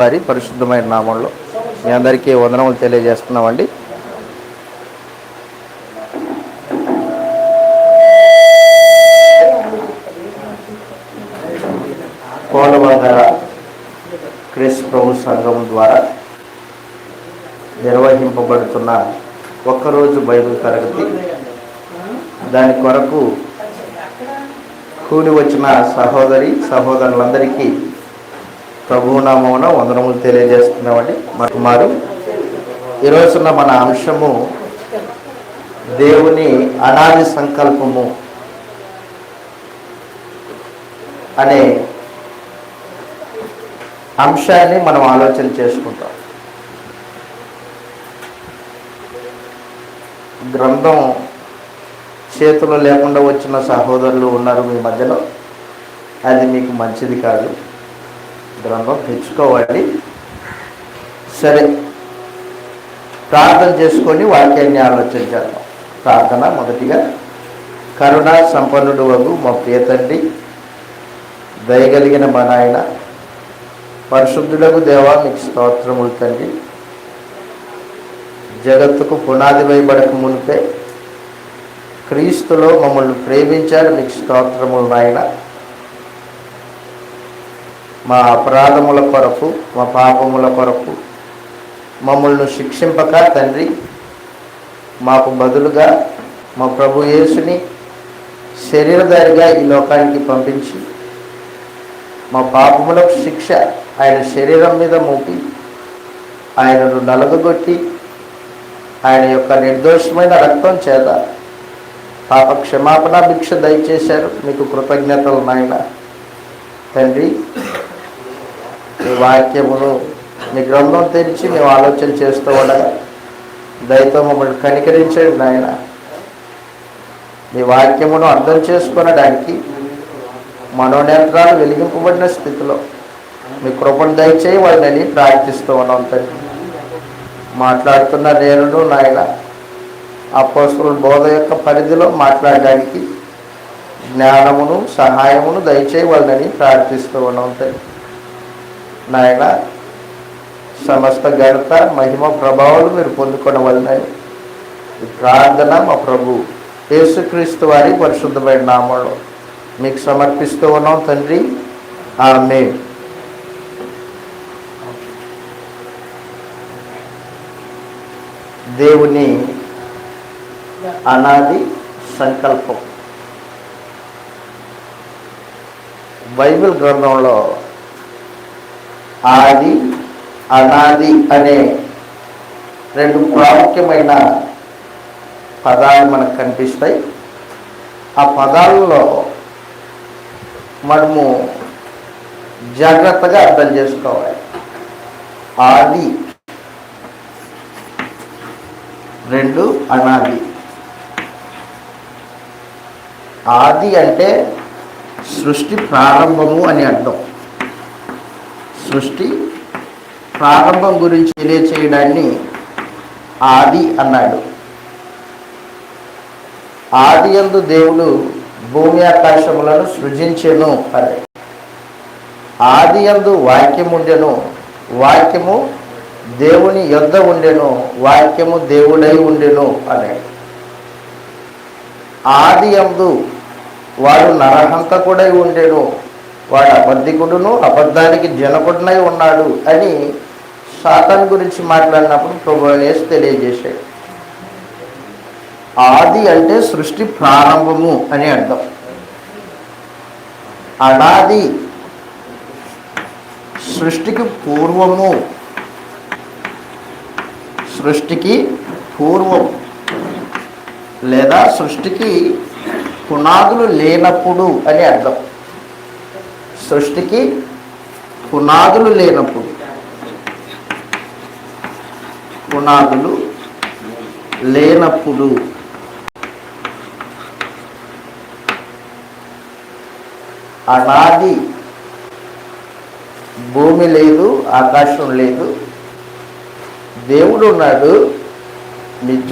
వారి పరిశుద్ధమైన నామంలో. మీ అందరికీ వందనములు తెలియజేస్తున్నామండి. కోలవందర క్రిస్ ప్రభు సంఘం ద్వారా నిర్వహింపబడుతున్న ఒక్కరోజు బైబిల్ తరగతి. దాని కొరకు కూలి వచ్చిన సహోదరి సహోదరులందరికీ ప్రభునామమున వందనములు తెలియజేస్తున్నామండి. మరొకమారు ఈరోజున మన అంశము దేవుని అనాది సంకల్పము అనే అంశాన్ని మనం ఆలోచన చేసుకుంటాం. గ్రంథం చేతులు లేకుండా వచ్చిన సహోదరులు ఉన్నారు మీ మధ్యలో. అది మీకు మంచిది కాదు. గ్రంథం తెచ్చుకోవాలి. సరే. ప్రార్థన చేసుకొని వాక్యాన్ని ఆలోచన ప్రార్థన మొదటిగా కరుణ సంపన్నుడు వగు మా ప్రియ తండ్రి దయగలిగిన మా నాయన పరిశుద్ధులకు దేవా మీకు స్తోత్రములు తండ్రి. జగత్తుకు పునాది వేయబడక మునిపే క్రీస్తులో మమ్మల్ని ప్రేమించారు మీకు స్తోత్రములు నాయన. మా అపరాధముల కొరకు మా పాపముల కొరకు మమ్మల్ని శిక్షింపక తండ్రి. మాకు బదులుగా మా ప్రభు యేసుని శరీరధారిగా ఈ లోకానికి పంపించి మా పాపములకు శిక్ష ఆయన శరీరం మీద మోపి ఆయనను నలగగొట్టి ఆయన యొక్క నిర్దోషమైన రక్తం చేత పాప క్షమాపణ భిక్ష దయచేశారు. మీకు కృతజ్ఞతలు నాయన. తండ్రి మీ వాక్యమును మీ గ్రంథం తెరిచి మేము ఆలోచన చేస్తూ ఉండగా దయతో మమ్మల్ని కనికరించండి నాయన. మీ వాక్యమును అర్థం చేసుకునడానికి మనోనేత్రాలు వెలిగింపబడిన స్థితిలో మీ కృపను దయచేయి వాళ్ళని ప్రార్థిస్తూ ఉన్నాం తండ్రి. మాట్లాడుతున్న నేను నాయన అపోస్తుల బోధ యొక్క పరిధిలో మాట్లాడడానికి జ్ఞానమును సహాయమును దయచేయి వాళ్ళని ప్రార్థిస్తూ ఉన్నాం తండ్రి. నాయన సమస్త ఘనత మహిమ ప్రభావాలు మీరు పొందుకోవడం ఈ ప్రార్థన మా ప్రభు యేసుక్రీస్తు వారి పరిశుద్ధమైన నామంలో మీకు సమర్పిస్తూ ఉన్నాం తండ్రి. ఆమె దేవుని అనాది సంకల్పం. బైబిల్ గ్రంథంలో ఆది అనాది అనే రెండు ప్రాముఖ్యమైన పదాలు మనకు కనిపిస్తాయి. ఆ పదాలలో మనము జాగ్రత్తగా అర్థం చేసుకోవాలి. ఆది రెండు అనాది. ఆది అంటే సృష్టి ప్రారంభము అని అర్థం. సృష్టి ప్రారంభం గురించి తెలియచేయడాన్ని ఆది అన్నాడు. ఆది యందు దేవుడు భూమి ఆకాశములను సృజించెను అని ఆది యందు వాక్యం ఉండెను వాక్యము దేవుని యొద్ద ఉండెను వాక్యము దేవుడై ఉండెను అని ఆది యందు వాడు నరహంతకుడై ఉండెను వాడు అబద్ధికుడును అబద్ధానికి జనకుడునై ఉన్నాడు అని సాతాన్ గురించి మాట్లాడినప్పుడు ప్రభు తెలియజేశాడు. ఆది అంటే సృష్టి ప్రారంభము అని అర్థం. అనాది సృష్టికి పూర్వము. సృష్టికి పూర్వం లేదా సృష్టికి పునాదులు లేనప్పుడు అని అర్థం. సృష్టికి పునాదులు లేనప్పుడు. పునాదులు లేనప్పుడు. అనాది భూమి లేదు ఆకాశం లేదు. దేవుడు ఉన్నాడు నిత్యుడు